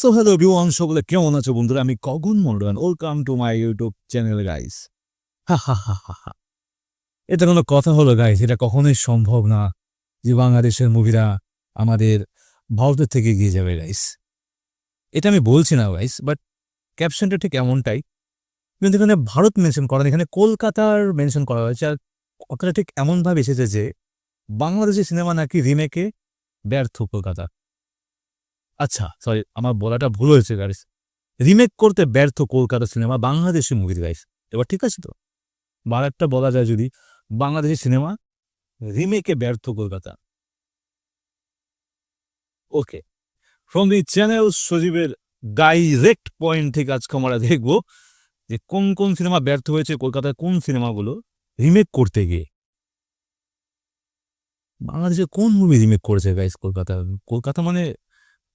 So hello everyone, সকলে কেমন আছো বন্ধুরা? আমি কগুন Mondal welcome to my YouTube channel, guys. হা হা এটা কোনো কথা হলো, গাইস। এটা কখনোই সম্ভব না যে বাংলাদেশের মুভিরা আমাদের ভারতের থেকে এগিয়ে যাবে, গাইস। এটা আমি বলছি না, গাইস, বাট ক্যাপশনটা ঠিক এমনটাই। কিন্তু এখানে ভারত মেনশন করা, এখানে কলকাতার মেনশন করা হয়েছে। আর কথাটা ঠিক এমনভাবে এসেছে যে বাংলাদেশি সিনেমা নাকি রিমেকে ব্যর্থ কলকাতা। আচ্ছা সরি আমার বলাটা ভুল হয়েছে গাইস রিমেক করতে ব্যর্থ কলকাতা সিনেমা বাংলাদেশি মুভির গাইস এবার ঠিক আছে তো? একটা বলা যায় যদি, বাংলাদেশি সিনেমা রিমেকে ব্যর্থ Kolkata. Okay from the channel সজীবের ডাইরেক্ট পয়েন্ট থেকে আজকে আমরা দেখব যে কোন কোন সিনেমা ব্যর্থ হয়েছে, কলকাতার কোন সিনেমাগুলো রিমেক করতে গিয়ে। বাংলাদেশে কোন মুভি রিমেক করেছে গাইস কলকাতা? কলকাতা মানে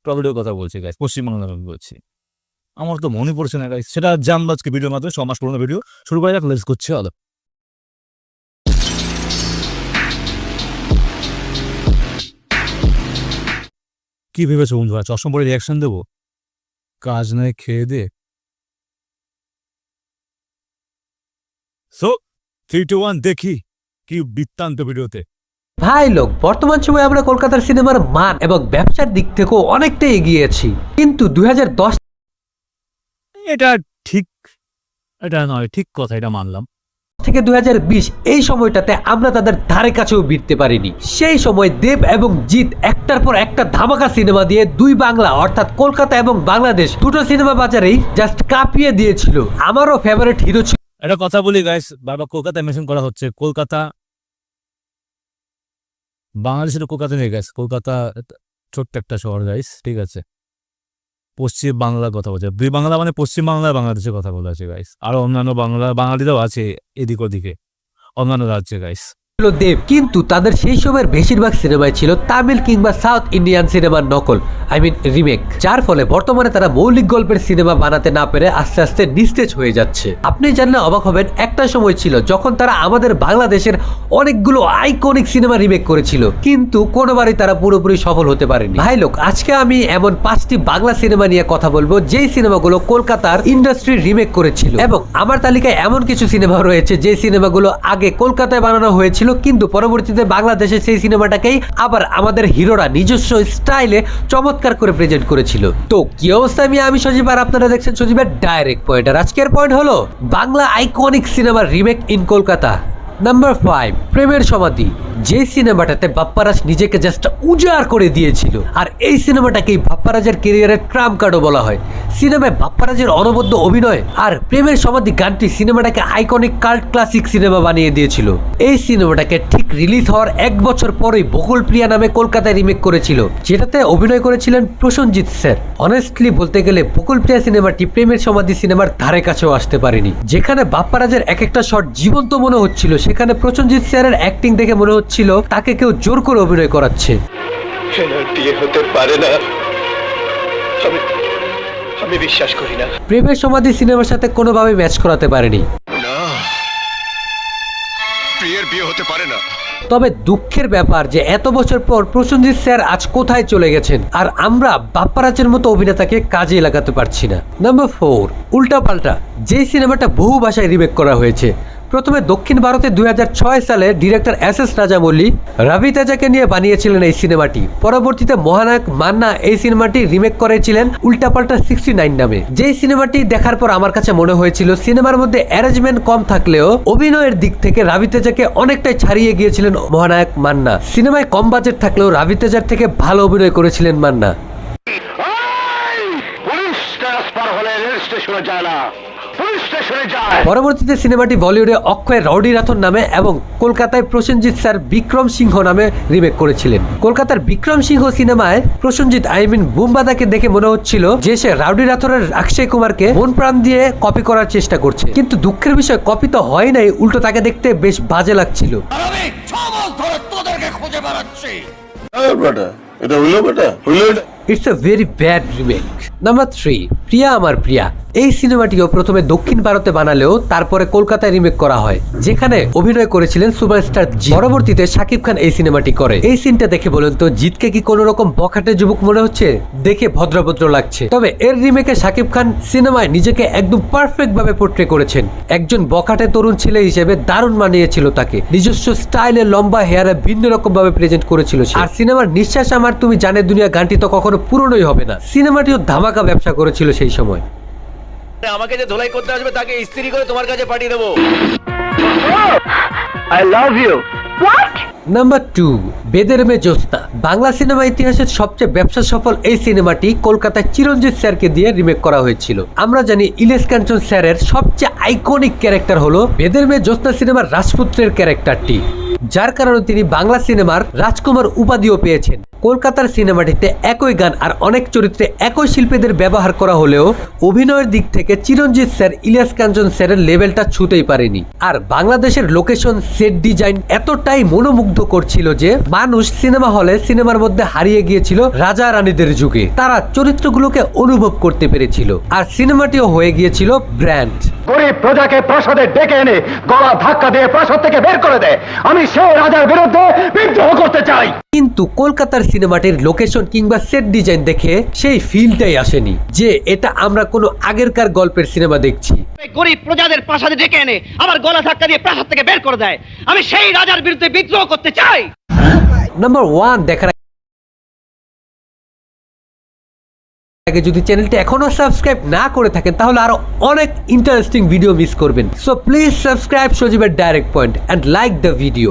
টলিউডের কথা বলছি গাইস পশ্চিমবাংলার কথা বলছি। আমার তো মনে পড়ছে না গাইস সেটা জানব আজকে ভিডিওর মাধ্যমে ছ মাস পুরোনো ভিডিও শুরু করা যাক লেটস করছে হলো কি ভেবেছো বন্ধুরা চশমা পরে রিয়াকশন দেবো? কাজ নয় খেয়ে দে। সো থ্রি টু ওয়ান দেখি, কি বৃত্তান্ত ভিডিওতে ভাই লোক বর্তমান সময়ে আমরা কলকাতার সিনেমার মান এবং ব্যবসার দিক থেকেও অনেকটাই এগিয়েছি। কিন্তু দুই হাজার দশ এটা ঠিক এটা নয় ঠিক কথা এটা মানলাম। থেকে দুই এই সময়টাতে আমরা তাদের ধারে কাছেও ভিড়তে পারিনি। সেই সময় দেব এবং জিৎ একটার পর একটা ধামাকা সিনেমা দিয়ে দুই বাংলা অর্থাৎ কলকাতা এবং বাংলাদেশ দুটো সিনেমা বাজারেই জাস্ট কাঁপিয়ে দিয়েছিল। আমারও ফেভারিট হিরো ছিল। একটা কথা বলি গাইস বারবার কলকাতায় মেনশন করা হচ্ছে কলকাতা বাংলাদেশের কলকাতা নিয়ে গেছে কলকাতা ছোট্ট একটা শহর গাইস ঠিক আছে? পশ্চিম বাংলার কথা বলছে। দুই বাংলা মানে পশ্চিম বাংলা, বাংলাদেশের কথা বলা আছে গাইস আর অন্যান্য বাংলা, বাঙালিরাও আছে এদিক ওদিকে। অন্যান্য রাজ্যে গাইস দেব। কিন্তু তাদের সেই সময়ের বেশিরভাগ সিনেমায় ছিল তামিল কিংবা সাউথ ইন্ডিয়ান সিনেমার নকল, আই মিন রিমেক। যার ফলে বর্তমানে তারা মৌলিক গল্পের সিনেমা বানাতে না পেরে আস্তে আস্তে নিস্তেজ হয়ে যাচ্ছে। আপনি জানলে অবাক হবেন, একটা সময় ছিল যখন তারা আমাদের বাংলাদেশের অনেকগুলো আইকনিক সিনেমা রিমেক করেছিল, কিন্তু কোনোবারই তারা পুরোপুরি সফল হতে পারেনি। ভাই লোক, আজকে আমি এমন পাঁচটি বাংলা সিনেমা নিয়ে কথা বলব, যেই সিনেমাগুলো কলকাতার ইন্ডাস্ট্রি রিমেক করেছিল। এবং আমার তালিকায় এমন কিছু সিনেমা রয়েছে যে সিনেমাগুলো আগে কলকাতায় বানানো হয়েছিল কিন্তু পরবর্তীতে বাংলাদেশে সেই সিনেমাটাকেই আবার আমাদের হিরোরা নিজস্ব স্টাইলে চমৎকার করে প্রেজেন্ট করেছিল। তো কি অবস্থা আমি আমি সজীব আর আপনারা দেখছেন সজীবের ডাইরেক্ট পয়েন্ট আর আজকের পয়েন্ট হলো বাংলা আইকনিক সিনেমার remake in Kolkata number five প্রেমের সমাধি। যে সিনেমাটাতে বাপ্পারাজ নিজেকে জাস্ট উজাড় করে দিয়েছিল। আর এই সিনেমাটাকেই বাপ্পারাজের কেরিয়ারের ট্রাম কার্ডও বলা হয়। সিনেমায় বাপ্পারাজের অনবদ্য অভিনয় আর প্রেমের সমাধি গানটি সিনেমাটাকে আইকনিক কাল্ট ক্লাসিক সিনেমা বানিয়ে দিয়েছিল। এই সিনেমাটাকে ঠিক রিলিজ হওয়ার এক বছর পরেই বকুল প্রিয়া নামে কলকাতায় রিমেক করেছিল, যেটাতে অভিনয় করেছিলেন প্রসেনজিৎ স্যার। অনেস্টলি বলতে গেলে বকুল প্রিয়া সিনেমাটি প্রেমের সমাধি সিনেমার ধারে কাছেও আসতে পারেনি। যেখানে বাপ্পারাজের এক একটা শট জীবন্ত মনে হচ্ছিল, সেখানে প্রসেনজিৎ স্যারের অ্যাক্টিং দেখে মনে হচ্ছিল তাকে কেউ জোর করে অভিনয় করাচ্ছে। বিয়ে হতে পারে না। আমি আমি বিশ্বাস করি না। প্রেমের সমাধি সিনেমার সাথে কোনোভাবে ম্যাচ করাতে পারেনি। প্রিয়ের বিয়ে হতে পারে না। তবে দুঃখের ব্যাপার যে এত বছর পর প্রসেনজিৎ স্যার আজ কোথায় চলে গেছেন আর আমরা বাপ্পারাজের মতো অভিনেতাকে কাজে লাগাতে পারছি না। নাম্বার ফোর উল্টাপাল্টা যে সিনেমাটা বহু ভাষায় রিমেক করা হয়েছে প্রথমে দক্ষিণ ভারতে দুই হাজার ছয় সালে director S S Rajamouli, Ravi তেজাকে নিয়ে বানিয়েছিলেন এই সিনেমাটি। পরবর্তীতে মহানায়ক মান্না এই সিনেমাটি রিমেক করেছিলেন উল্টাপাল্টা সিক্সটি নাইন নামে। যেই সিনেমাটি দেখার পর আমার কাছে মনে হয়েছিল, সিনেমার মধ্যে অ্যারেঞ্জমেন্ট কম থাকলেও অভিনয়ের দিক থেকে রাভি তেজাকে অনেকটাই ছাড়িয়ে গিয়েছিলেন মহানায়ক মান্না। সিনেমায় কম বাজেট থাকলেও রাভি তেজার থেকে ভালো অভিনয় করেছিলেন মান্না। স্টেশনে যায় না। পুলিশ স্টেশনে যায়। পরবর্তীতে সিনেমাটি বলিউডে অক্ষয় রৌডি রাথোর নামে এবং কলকাতায় প্রসেনজিৎ স্যার বিক্রম সিংহ নামে রিমেক করেছিলেন। কলকাতার বিক্রম সিংহ সিনেমায় প্রসেনজিৎ আই মিন বুম্বাদাকে দেখে মনে হচ্ছিল যে সে রাউডি রাথোরের অক্ষয় কুমারকে মন প্রাণ দিয়ে কপি করার চেষ্টা করছে। কিন্তু দুঃখের বিষয় কপি তো হয় নাই উল্টো তাকে দেখতে বেশ বাজে লাগছিল। এটা হইল বেটা হইল এটা? It's a very bad remake number three Priya আমার প্রিয়া এই সিনেমাটিও প্রথমে দক্ষিণ ভারতে বানালেও তারপরে কলকাতায় রিমেক করা হয়, যেখানে অভিনয় করেছিলেন সুপারস্টার জিৎ। পরবর্তীতে শাকিব খান এই সিনেমাটি করে। এই সিনটা দেখে বলুন তো জিতকে কি কোনো রকম বখাটে যুবক মনে হচ্ছে? দেখে ভদ্রভদ্র লাগছে। তবে এর রিমেকে শাকিব খান সিনেমায় নিজেকে একদম পারফেক্ট ভাবে পোট্রে করেছেন। একজন বখাটে তরুণ ছেলে হিসেবে দারুণ মানিয়েছিল তাকে। নিজস্ব স্টাইলে লম্বা হেয়ারে ভিন্ন রকম ভাবে প্রেজেন্ট করেছিল আর সিনেমার নিঃশ্বাস আমার, তুমি জানে দুনিয়া গানটি তো কখনো পুরনোই হবে না। সিনেমাটিও ধামাকা ব্যবসা করেছিল সেই সময়। আমাকে যে ধোলাই করতে আসবে তাকে ইস্ত্রি করে তোমার কাছে পাঠিয়ে দেবো। I love you number two বেদের মে জোস্তা বাংলা সিনেমা ইতিহাসের সবচেয়ে ব্যবসা সফল এই সিনেমাটি কলকাতায় চিরঞ্জিত স্যারকে দিয়ে রিমেক করা হয়েছিল। আমরা জানি ইলেশ কাঞ্চন স্যারের সবচেয়ে আইকনিক ক্যারেক্টার হলো বেদের মে জোস্তা সিনেমার রাজপুত্রের ক্যারেক্টারটি যার কারণে তিনি বাংলা সিনেমার রাজকুমার উপাধিও পেয়েছেন। কলকাতার সিনেমাটিতে একই গান আর অনেক চরিত্রে একই শিল্পীদের ব্যবহার করা হলেও অভিনয়ের দিক থেকে চিরঞ্জিত স্যার ইলিয়াস কাঞ্চন স্যারের লেভেলটা ছুতেই পারেনি। আর বাংলাদেশের লোকেশন, সেট ডিজাইন এতটাই মনোমুগ্ধ করছিল যে মানুষ সিনেমা হলে সিনেমার মধ্যে হারিয়ে গিয়েছিল রাজা রানীদের যুগে। তারা চরিত্রগুলোকে অনুভব করতে পেরেছিল। আর সিনেমাটিও হয়ে গিয়েছিল ব্র্যান্ড। গরিব প্রজাকে প্রাসাদে ডেকে এনে গলা ধাক্কা দিয়ে প্রাসাদ থেকে বের করে দেয়। আমি সেই রাজার বিরুদ্ধে বিদ্রোহ করতে চাই। কিন্তু কলকাতার সিনেমাটির লোকেশন কিংবা সেট ডিজাইন দেখে সেই ফিলটাই আসেনি যে এটা আমরা কোনো আগেরকার গল্পের সিনেমা দেখছি। গরিব প্রজাদের প্রাসাদে ডেকে এনে আমার গলা ধাক্কা দিয়ে প্রাসাদ থেকে বের করে দেয়। আমি সেই রাজার বিরুদ্ধে বিদ্রোহ করতে চাই। নাম্বার ওয়ান দেখার আগে যদি চ্যানেলটি এখনও সাবস্ক্রাইব না করে থাকেন, তাহলে আরও অনেক ইন্টারেস্টিং ভিডিও মিস করবেন। সো প্লিজ সাবস্ক্রাইব সজীবের direct point and like the video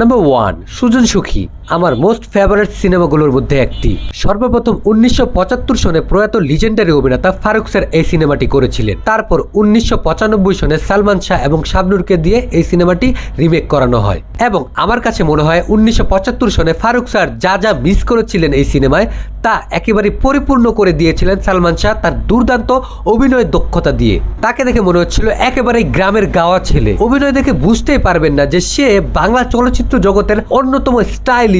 number one Sujan Sukhi আমার মোস্ট ফেভারিট সিনেমাগুলোর মধ্যে একটি। সর্বপ্রথম উনিশশো পঁচাত্তর সনে প্রয়াত লিজেন্ডারি অভিনেতা ফারুক স্যার এই সিনেমাটি করেছিলেন। তারপর উনিশশো পঁচানব্বই সনে সালমান শাহ এবং শাবনুরকে দিয়ে এই সিনেমাটি রিমেক করানো হয়। এবং আমার কাছে মনে হয় উনিশশো পঁচাত্তর সনে ফারুক স্যার যা যা মিস করেছিলেন এই সিনেমায় তা একেবারে পরিপূর্ণ করে দিয়েছিলেন সালমান শাহ তার দুর্দান্ত অভিনয় দক্ষতা দিয়ে। তাকে দেখে মনে হচ্ছিল একেবারে গ্রামের গাওয়া ছেলে। অভিনয় দেখে বুঝতেই পারবেন না যে সে বাংলা চলচ্চিত্র জগতের অন্যতম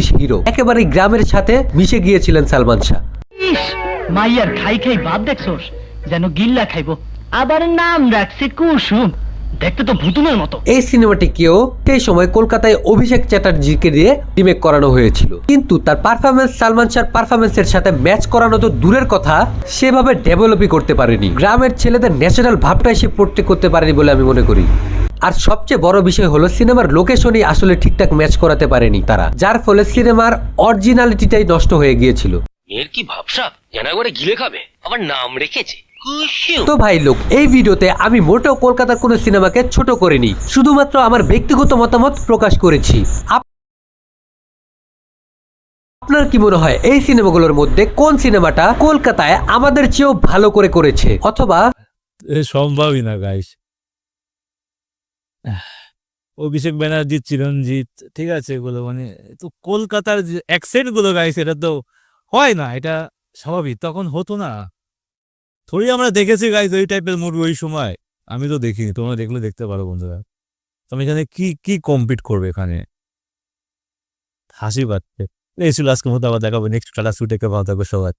স্টাইলিশ হিরো। একেবারে গ্রামের সাথে মিশে গিয়েছিলেন সালমান শাহ। মাইয়ার খাই খাই ভাব দেখছোস যেন গিল্লা খাইবো। আবার নাম রাখছে কুসুম। দেখতে তো ভুতুমের মতো। এই সিনেমাটিকেও সেই সময় কলকাতায় অভিষেক চ্যাটার্জিকে দিয়ে রিমেক করানো হয়েছিল। কিন্তু তার পারফরমেন্স সালমান শাহর পারফরমেন্সের সাথে ম্যাচ করানো তো দূরের কথা সেভাবে ডেভেলপই করতে পারেনি। গ্রামের ছেলেদের ন্যাচারাল ভাবটাই সে পড়তে করতে পারেনি বলে আমি মনে করি। আর সবচেয়ে বড় বিষয় হলো সিনেমার লোকেশনই আসলে ঠিকঠাক ম্যাচ করাতে পারেনি তারা যার ফলে সিনেমার অরিজিনালিটিটাই নষ্ট হয়ে গিয়েছিল। এর কি ভাবসা? জানা করে গিলে খাবে? আবার নাম রেখেছে? তো ভাই লোক এই ভিডিওতে আমি মোটেও কলকাতার কোনো সিনেমাকে ছোট করিনি শুধুমাত্র আমার ব্যক্তিগত মতামত প্রকাশ করেছি। আপ- আপনার কি মনে হয় এই সিনেমাগুলোর মধ্যে কোন সিনেমাটা কলকাতায় আমাদের চেয়েও ভালো করে করেছে? অথবা সম্ভবই না গাইস অভিষেক ব্যানার্জি, চিরঞ্জিত, ঠিক আছে এগুলো মানে তো কলকাতার যে গুলো গাইছে এটা তো হয় না, এটা স্বাভাবিক, তখন হতো না। থোড়ি আমরা দেখেছি গাইস ওই টাইপের মুভি ওই সময়। আমি তো দেখিনি, তোমরা দেখলে দেখতে পারো, বন্ধুরা। তুমি এখানে কি কি কম্পিট করবে এখানে? হাসি পাচ্ছে। এই ছিল আজকের মতো, আবার দেখাবো নেক্সট ক্লাস উঠে ভালো থাকবে সবাই।